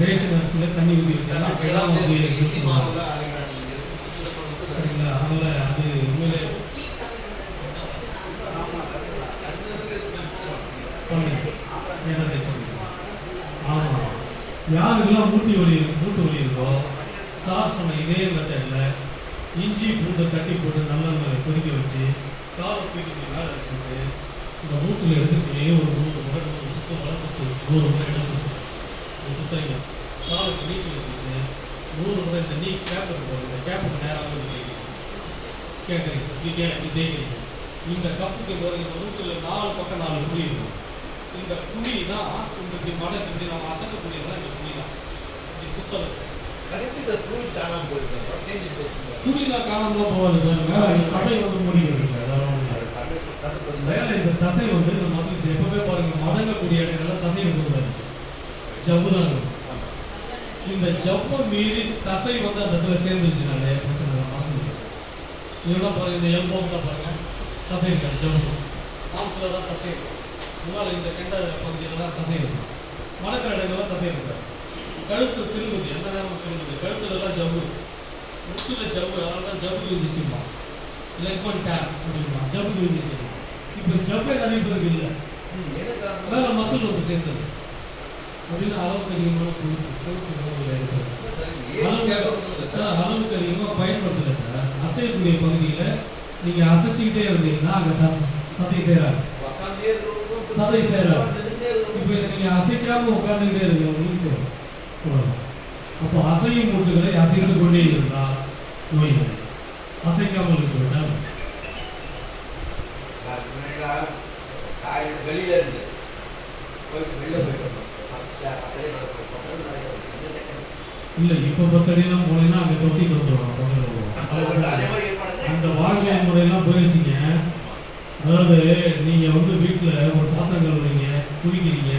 Ration அரிசியில் தண்ணி ஊற்றி வச்சாங்க தான் வந்து சரிங்களா? அதனால அது உண்மையிலே ஆமாம் யாருக்கெல்லாம் மூட்டி வலி மூட்டு வலி இருக்கோ சார் சொன்ன இதே மெத்தடில் இஞ்சி பூண்டை தட்டி போட்டு நல்லெண்ணெய் கொதிக்க வச்சு காலை தூக்கி மேலே வச்சுட்டு இந்த மூட்டில் எடுத்துக்கிட்டே ஒரு மூணு முறை மூணு சுத்தம் வலை சுத்து நூறு முறை இடம் சுத்து இது சுத்தங்க காலுக்கு நீட்டி வச்சுக்கிட்டு நூறு முறை இந்த நீ கேப் இருக்கும் இந்த கேப்புக்கு நேராக வந்து கேட்குறீங்க கேட்குறீங்க இப்படி தேய்க்கிறீங்க. இந்த கப்புக்கு பாருங்க இந்த மூட்டில் நாலு பக்கம் நாலு குழி இருக்கும். இந்த குழி தான் இப்படி மடக்கு இப்படி நம்ம அசக்கக்கூடியதான் இந்த குழி தான் இப்படி சுத்தம் குழிலாம் காணாமலாம் போகாது சார் சடை வந்து மூடிக்கிறது சார் இந்த தசை வந்து இந்த மசில்ஸ் எப்பவுமே பாருங்க தசை இருக்கக்கூடாது ஜவ்வு தான் இந்த ஜவ்வை மீறி தசை வந்து அந்த இடத்துல சேர்ந்துச்சுனாலே பிரச்சனை மறந்து இதெல்லாம் பாருங்க இந்த எல்போம்லாம் பாருங்க தசை இருக்காது ஜவ்வு. ஆம்ஸில் தான் தசை இருக்கும் முன்னால் இந்த கெண்ட பகுதியில் தான் தசை இருக்கும் மடக்கிற இடங்கள்ல தசை இருக்காது கழுத்து திரும்புது. எந்த நேரமும் திரும்புது. கழுத்துல எல்லாம் ஜவ்வு. முத்துல ஜவ்வு. அதனால தான் ஜவ்வு விதிச்சுமா லெக்மன் டேப் அப்படிமா ஜவ்வு விதிச்சுமா இப்போ ஜவ்வே நிறைய பேருக்கு இல்லை. மேலே மசில் வந்து சேர்ந்தது அப்படின்னு அளவுக்கு அதிகமான கொழுப்பு கொழுப்பு இருக்குது சார் அளவுக்கு அதிகமாக பயன்படுத்தல சார். அசையக்கூடிய பகுதியில் நீங்கள் அசைச்சிக்கிட்டே இருந்தீங்கன்னா அங்கே சதை சேராது. சதை சேராது. இப்போ நீங்கள் அசைக்காம உட்கார்ந்துக்கிட்டே இருங்க சேரும் அப்போ அசையும் மூட்டுகளை அசைத்து கொண்டே இருந்தால் நோய் அசைக்காமல் இருக்க வெளியில இருந்து. போயிட்டு வெளியில போயிட்டு இல்லை இப்போ பத்தடியெல்லாம் போனீங்கன்னா அங்கே தொட்டி வந்துடும் அதே அந்த வாழ்க்கை முறையெல்லாம் போயிடுச்சிங்க அதாவது நீங்கள் வந்து வீட்டில் ஒரு பாத்திரம் கழுவுறீங்க குளிக்கிறீங்க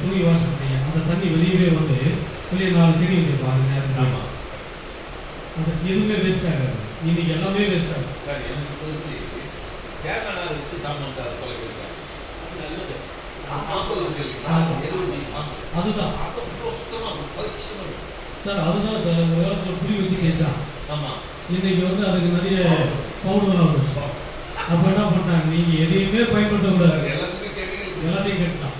துணி வாஷ் பண்ணுறீங்க அந்த தண்ணி வெளியவே வந்து வெளியே நாலு செடி வச்சுருப்பாங்க அந்த எதுவுமே வேஸ்ட் ஆகாது. இன்னைக்கு எல்லாமே வேஸ்ட் ஆகும் தேங்காய் வச்சு அது நல்லது. சார் அதுதான் சார் அந்த காலத்தில் புளி வச்சு கேட்டான் ஆமாம் இன்னைக்கு வந்து அதுக்கு நிறைய பவுடர்லாம் வந்துச்சு. அப்போ என்ன பண்ணாங்க நீங்கள் எதையுமே பயன்படுத்தக்கூடாது. எல்லாத்தையும் கேட்டான்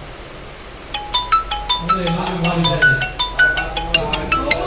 அது எல்லாத்தையும் மாறிட்டாங்க.